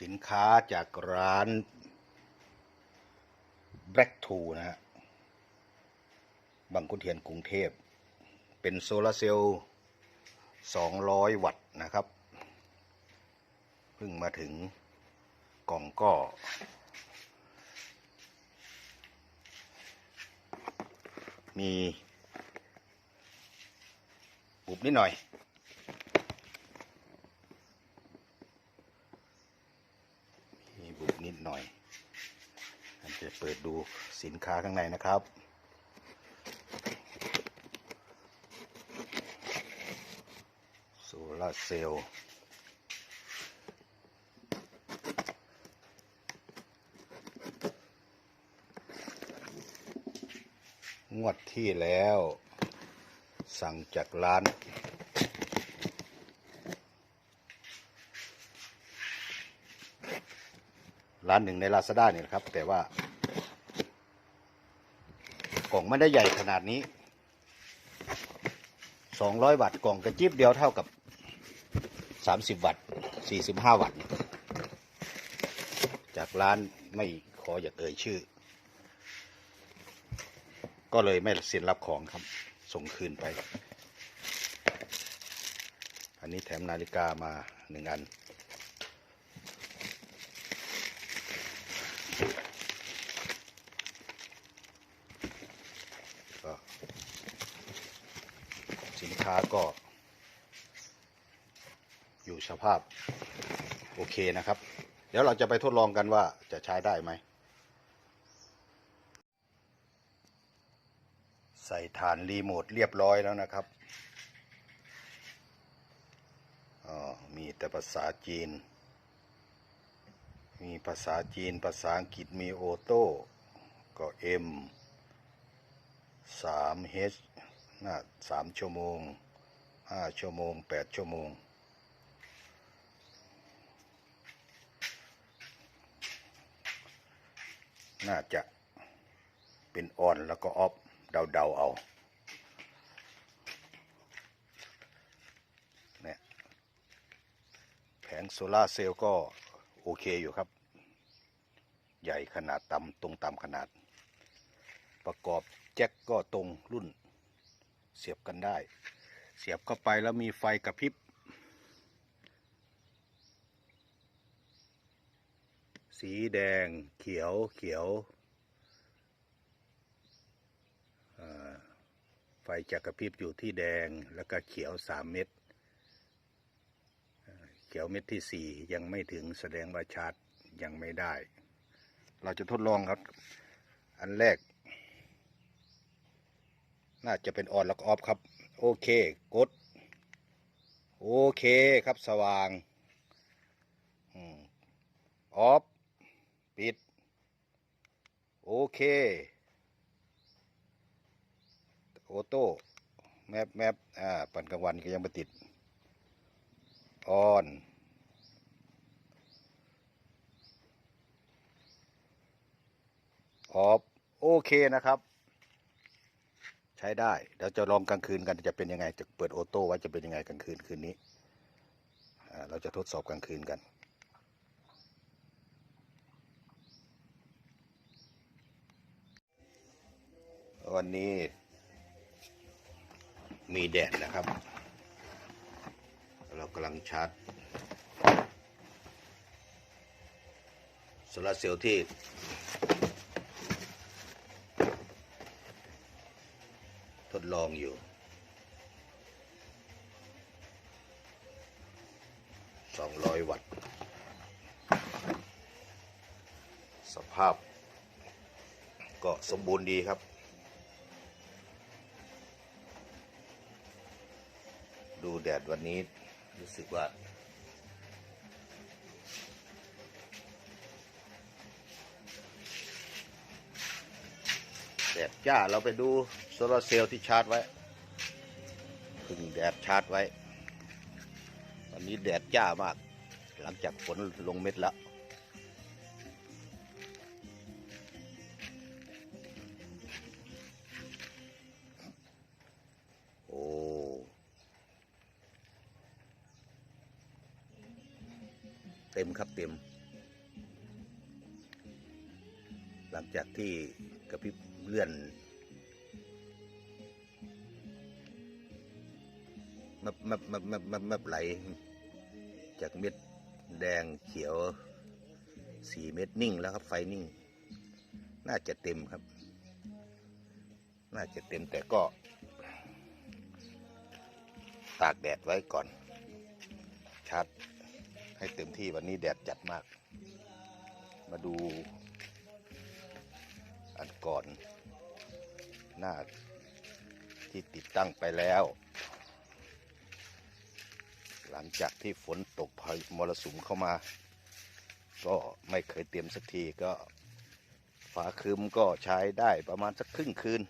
สินค้าจากร้าน Black t o นะฮะบางขุนเทียนกรุงเทพ เป็นโซลาร์เซลล์ 200 วัตต์นะครับ เพิ่งมาถึงกล่องก็ มีปุบนิดหน่อย มีบุบ นิดหน่อยอันจะเปิดดูสินค้าข้างในนะครับ โซลาเซลล์งวดที่แล้ว สั่งจากร้านานหนึ่งในลาซาด้าเนี่ยนะครับ แต่ว่ากล่องไม่ได้ใหญ่ขนาดนี้200วัตต์กล่องกระจิบเดียวเท่ากับ30วัตต์45วัตต์จากร้านไม่ขออย่าเอ่ยชื่อ ก็เลยไม่เซ็นรับของครับ ส่งคืนไป อันนี้แถมนาฬิกามาหนึ่งอัน ก็สินค้า ก็ อยู่สภาพ โอเคนะครับ เดี๋ยวเราจะไปทดลองกันว่าจะใช้ได้ไหม ใส่ฐานรีโมทเรียบร้อยแล้วนะครับอ๋อมีแต่ภาษาจีน มีภาษาจีน ภาษาอังกฤษมีโอโต้ก็ M สามเฮน่าสามชั่วโมง ห้าชั่วโมงแปดชั่วโมง น่าจะเป็นออนแล้วก็ออฟเดาๆเอาเนี่ยแผงโซลาเซลล์ก็โอเคอยู่ครับ ใหญ่ขนาดต่ำตรงตามขนาด ประกอบแจ็คก็ตรงรุ่นเสียบกันได้ เสียบเข้าไปแล้วมีไฟกระพริบ สีแดงเขียวเขียว ไฟจะกระพริบอยู่ที่แดงแล้วก็เขียวสามเม็ด เขียวเม็ดที่สี่ยังไม่ถึงแสดงว่าชาร์จยังไม่ได้ เราจะทดลองครับ อันแรก น่าจะเป็นออนแล้วก็ออฟครับ โอเค กด โอเคครับสว่างอืมออฟปิด โอเค โอโต้แมปแมปอ่าปั่นกลางวันก็ยังไม่ติด ออนออฟโอเคนะครับ ใช้ได้เดี๋ยวจะลองกลางคืนกันจะเป็นยังไง จะเปิดออโต้ไว้จะเป็นยังไงกลางคืนคืนนี้ เราจะทดสอบกลางคืนกันวันนี้มีแดดนะครับ เรากำลังชาร์จโซลาร์เซลล์ที่ ดลองอยู่ 200 วัตต์ สภาพ ก็สมบูรณ์ดีครับดูแดดวันนี้รู้สึกว่า จ้าเราไปดูโซลาเซลล์ที่ชาร์จไว้พึ่งแดดชาร์จไว้วันนี้แดดจ้ามาก หลังจากฝนลงเม็ดแล้วโอ้เต็มครับเต็ม หลังจากที่ กระพริบเลื่อน มับมับมับมับมับมับไหล จากเม็ดแดงเขียวสี่เม็ดนิ่งแล้วครับไฟนิ่ง น่าจะเต็มครับ น่าจะเต็มแต่ก็ ตากแดดไว้ก่อน ชาร์จให้เต็มที่วันนี้แดดจัดมาก มาดู อันก่อน หน้าที่ติดตั้งไปแล้ว หลังจากที่ฝนตกพายมรสุมเข้ามา ก็ไม่เคยเตรียมสักทีก็ฟ้าคืมก็ใช้ได้ประมาณสักครึ่งคืน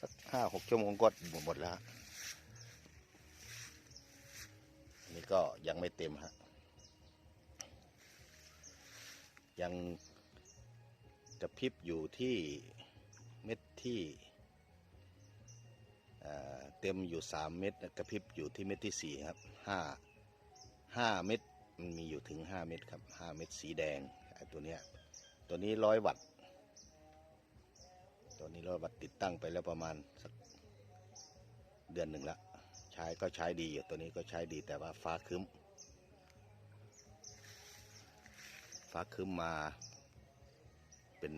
สักห้าหกชั่วโมงก็หมดแล้วนี่ก็ยังไม่เต็มฮะยัง จะพริบอยู่ที่เม็ดที่เต็มอยู่สามเม็ดกระพริบอยู่ที่เม็ดที่สี่ครับห้าห้าเม็ดมันมีอยู่ถึงห้าเม็ดครับห้าเม็ดสีแดงไอ้ตัวเนี้ยตัวนี้ร้อยวัตต์ตัวนี้ร้อยวัตต์ติดตั้งไปแล้วประมาณสักเดือนหนึ่งละใช้ก็ใช้ดีอยู่ตัวนี้ก็ใช้ดีแต่ว่าฟ้าครึ้มฟ้าครึ้มมา เป็น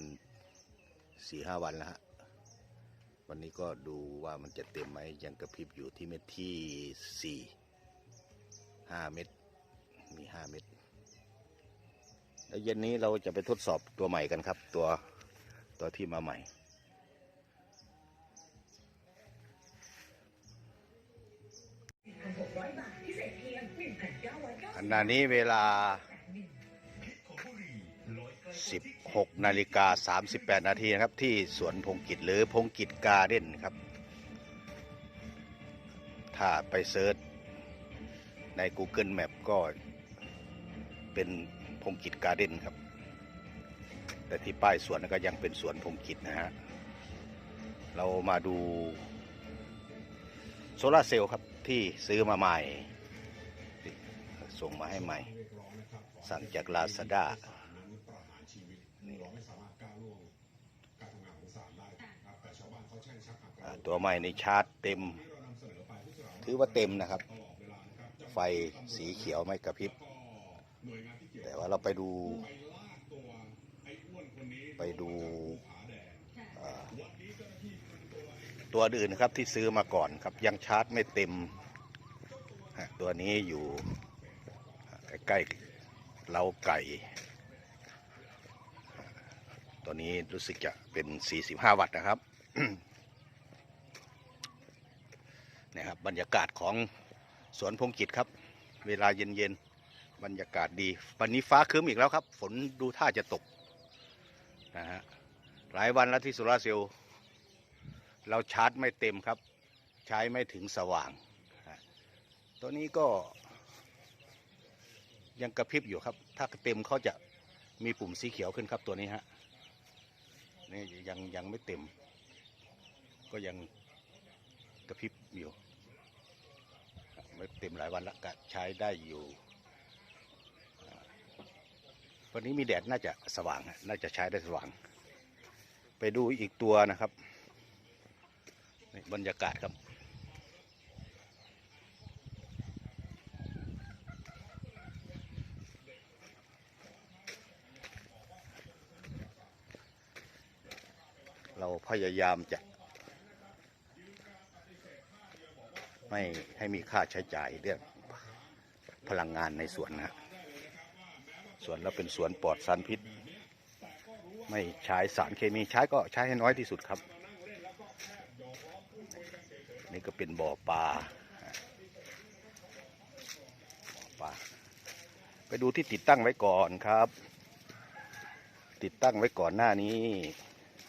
สี่ห้าวันแล้วฮะ วันนี้ก็ดูว่ามันจะเต็มไหมยังกระพริบอยู่ที่เม็ดที่สี่ห้าเม็ดมีห้าเม็ดแล้วเย็นนี้เราจะไปทดสอบตัวใหม่กันครับ ตัวตัวที่มาใหม่ ขณะนี้เวลาสิบ 16นาฬิกา38 นาทีนะครับ ที่สวนพงกิจหรือพงกิจการ์เด้นครับ ถ้าไปเซิร์ชใน Google Map ก็เป็นพงกิจการ์เด้นครับ แต่ที่ป้ายสวนก็ยังเป็นสวนพงกิจนะฮะ เรามาดูโซลาเซลล์ครับที่ซื้อมาใหม่ ส่งมาให้ใหม่ สั่งจากลาซาด้า อ่า ตัวใหม่ในชาร์จเต็ม ถือว่าเต็มนะครับ ไฟสีเขียวไม่กระพริบ แต่ว่าเราไปดู ไปดูตัวอื่นนะครับที่ซื้อมาก่อนครับยังชาร์จไม่เต็ม ตัวนี้อยู่ใกล้ๆเล้าไก่ ตัวนี้รู้สึกจะเป็น 45 วัตต์นะครับ นี่ยครับบรรยากาศของสวนพงกิจครับ เวลาเย็นๆบรรยากาศดี วันนี้ฟ้าครึ้มอีกแล้วครับ ฝนดูท่าจะตกนะฮะหลายวันแล้วที่โซลาเซลเราชาร์จไม่เต็มครับ ใช้ไม่ถึงสว่าง ตัวนี้ก็ยังกระพริบอยู่ครับ ถ้าเต็มเขาจะมีปุ่มสีเขียวขึ้นครับตัวนี้ฮะนี่ยังยังไม่เต็ม ก็ยังกระพริบ อยู่ไม่เต็มหลายวันแล้วก็ใช้ได้อยู่วันนี้มีแดดน่าจะสว่างน่าจะใช้ได้สว่าง ไปดูอีกตัวนะครับบรรยากาศครับเราพยายามจะ ไม่ให้มีค่าใช้จ่ายเรื่องพลังงานในสวนนะสวนเราเป็นสวนปลอดสารพิษ ไม่ใช้สารเคมีใช้ก็ใช้ให้น้อยที่สุดครับ นี่ก็เป็นบ่อปลาบ่อปลาไปดูที่ติดตั้งไว้ก่อนครับ ติดตั้งไว้ก่อนหน้านี้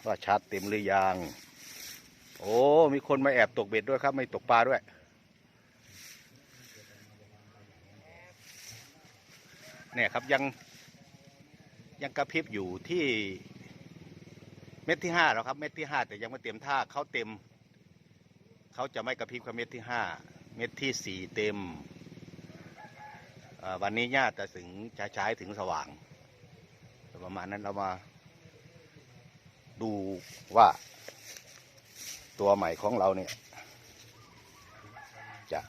ว่าชาร์จเต็มหรือยัง โอ้ มีคนมาแอบตกเบ็ดด้วยครับ ไม่ตกปลาด้วย เนี่ยครับยังยังกระพริบอยู่ที่เม็ดที่ห้าแล้วครับ เม็ดที่ห้าแต่ยังไม่เต็มท่าเขาเต็มเขาจะไม่กระพริบกับเม็ดที่ห้าเม็ดที่สี่เต็มวันนี้ญาติจะถึงใช้ใช้ถึงสว่าง ประมาณนั้นเรามาดูว่าตัวใหม่ของเราเนี่ย จะ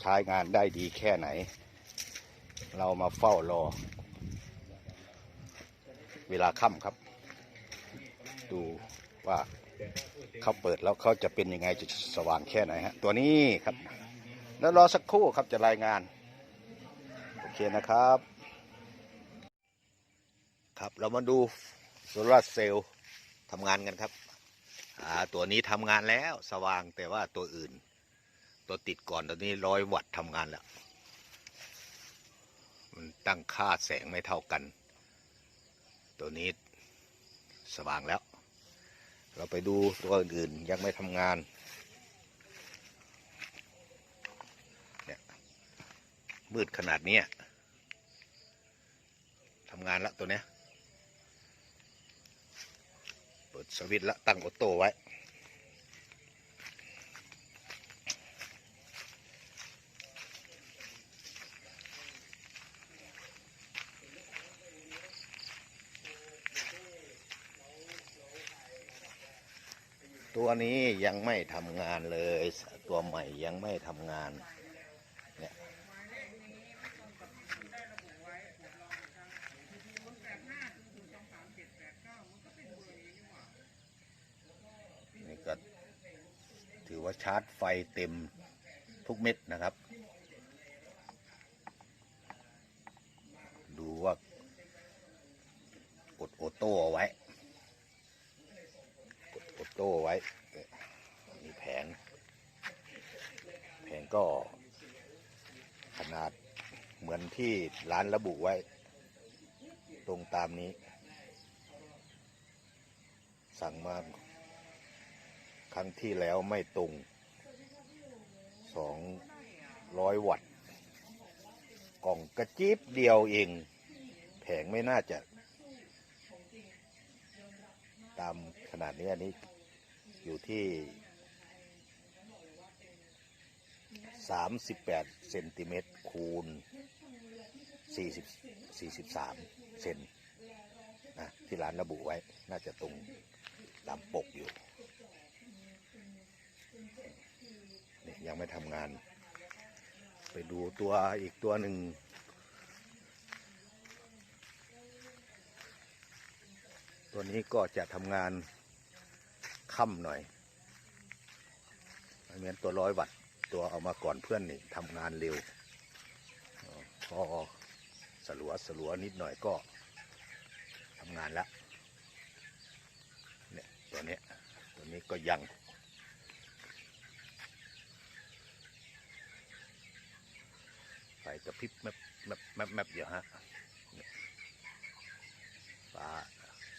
ใช้งานได้ดีแค่ไหน เรามาเฝ้ารอ เวลาค่ำครับ ดูว่าเขาเปิดแล้วเขาจะเป็นยังไงจะสว่างแค่ไหนฮะ ตัวนี้ครับ แล้วรอสักครู่ครับจะรายงาน โอเคนะครับ ครับเรามาดูโซลาร์เซลล์ทำงานกันครับตัวนี้ทำงานแล้วสว่างแต่ว่าตัวอื่น ตัวติดก่อนตัวนี้ร้อยวัตต์ทำงานแล้ว มันตั้งค่าแสงไม่เท่ากัน ตัวนี้สว่างแล้ว เราไปดูตัวอื่นๆยังไม่ทำงานเนี่ยมืดขนาดนี้ทำงานแล้วตัวเนี้ย เปิดสวิตช์แล้วตั้งออโต้ไว้ ตัวนี้ยังไม่ทำงานเลย ตัวใหม่ยังไม่ทำงานเนี่ยนี่ก็ถือว่าชาร์จไฟเต็มทุกเม็ดนะครับ ดูว่ากดออโต้เอาไว้ กดออโต้ไว้ มีแผง แผง ก็ขนาดเหมือนที่ร้านระบุไว้ ตรงตามนี้ สั่งมาครั้งที่แล้วไม่ตรงสองร้อยวัตต์กล่องกระจิบเดียวเอง แผงไม่น่าจะ ตามขนาดนี้อันนี้อยู่ที่ สามสิบแปดเซนติเมตรคูณสี่สิบสี่สิบสามเซนนะที่ร้านระบุไว้น่าจะตรงตามปกอยู่นี่ยังไม่ทำงาน ไปดูตัวอีกตัวหนึ่งตัวนี้ก็จะทำงานค่ำหน่อยเหมือนตัวร้อยวัตต์ ตัวเอามาก่อนเพื่อนนี่ทำงานเร็ว พอสลัวสลัวนิดหน่อยก็ทำงานแล้วเนี่ยตัวเนี้ยตัวนี้ก็ยังไฟกระพริบแมบแมบแมบแมบอยู่ฮะเนี่ยฟ้า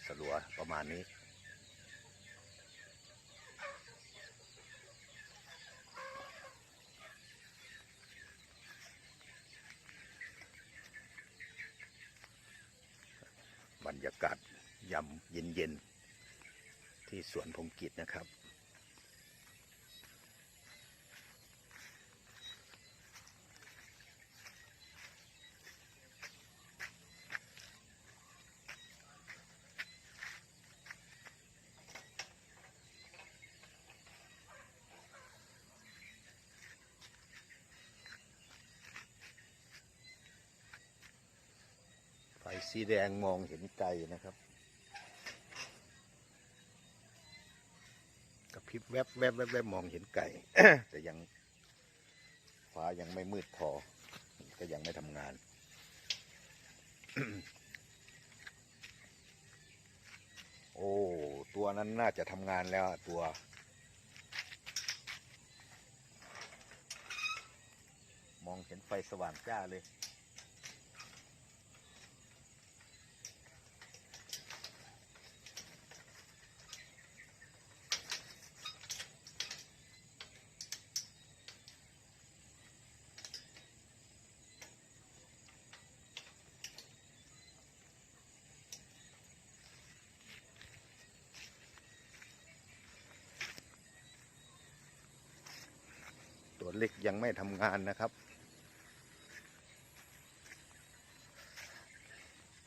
สลัวประมาณนี้ บรรยากาศยำ เย็นๆ ที่สวนพงกิจนะครับ ไฟสีแดงมองเห็นไกลนะครับ ระพริบแวบแวบแวบแวบมองเห็นไกลแต่ยังฟ้ายังไม่มืดพอ ก็ยังไม่ทำงานโอ้ตัวนั้นน่าจะทำงานแล้วตัว มองเห็นไฟสว่างจ้าเลย ไม่ทำงานนะครับ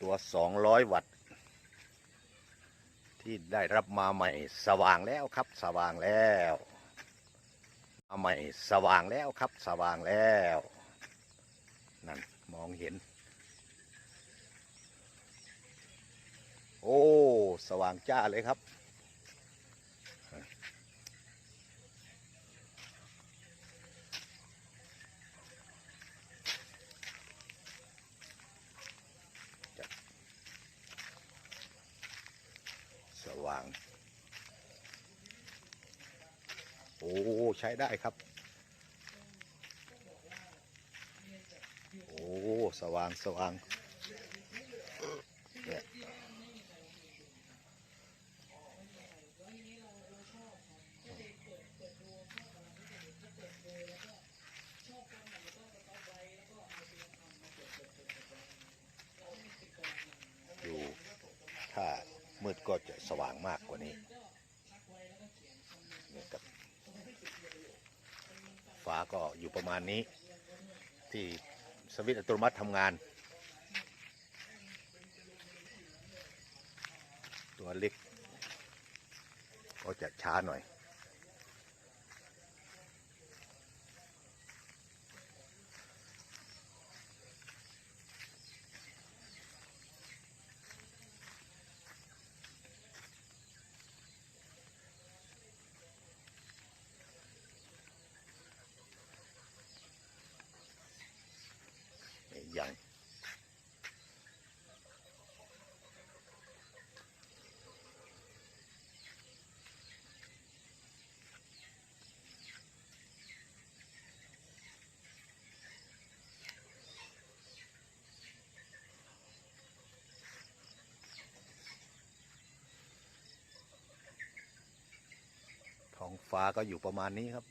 ตัว 200 วัตต์ ที่ได้รับมาใหม่สว่างแล้วครับ สว่างแล้วมาใหม่สว่างแล้วครับ สว่างแล้ว นั่น มองเห็น โอ้ สว่างจ้าเลยครับ สว่าง โอ้ ใช้ได้ครับ โอ้สว่างสว่างเนี่ยดูถ้ามืดก็จะสว่างมากกว่านี้นี่ครับ ฟ้าก็อยู่ประมาณนี้ ที่สวิตช์อัตโนมัติทำงาน ตัวเล็กก็จะช้าหน่อย ฟ้าก็อยู่ประมาณนี้ครับ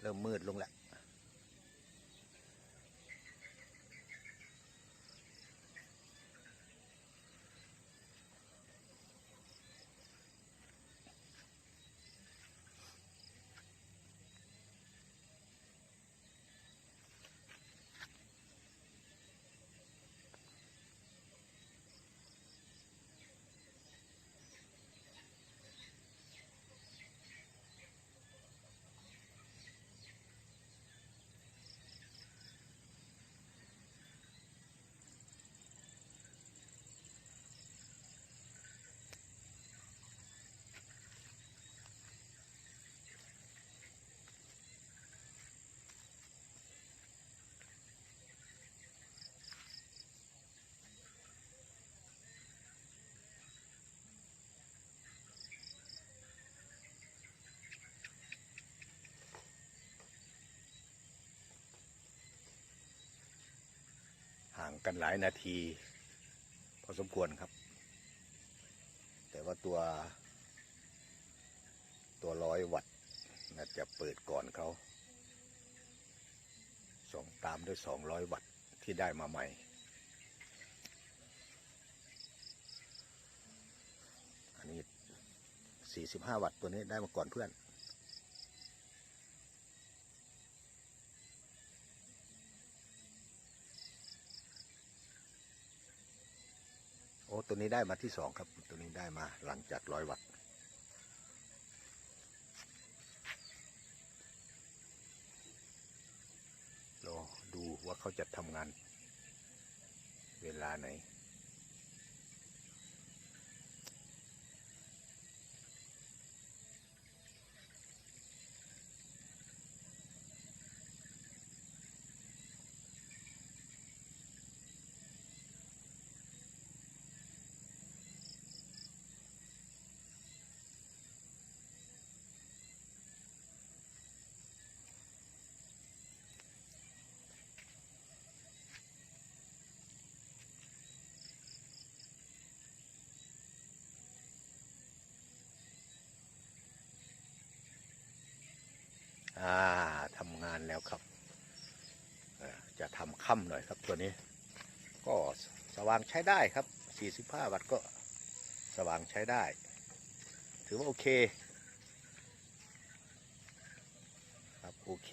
เริ่มมืดลงแล้ว กันหลายนาที พอสมควรครับ แต่ว่าตัว ตัวร้อยวัตต์น่าจะเปิดก่อนเขาส่งตามด้วยสองร้อยวัตต์ที่ได้มาใหม่ อันนี้สี่สิบห้าวัตต์ตัวนี้ได้มาก่อนเพื่อน อ้ตัวนี้ได้มาที่สองครับ ตัวนี้ได้มาหลังจากร้อยวัตต์รอดูว่าเขาจะทำงาน เวลาไหน อ่าทำงานแล้วครับ จะทำค่ำหน่อยครับตัวนี้ ก็สว่างใช้ได้ครับ 45 วัตต์ก็สว่างใช้ได้ ถือว่าโอเค ครับ โอเค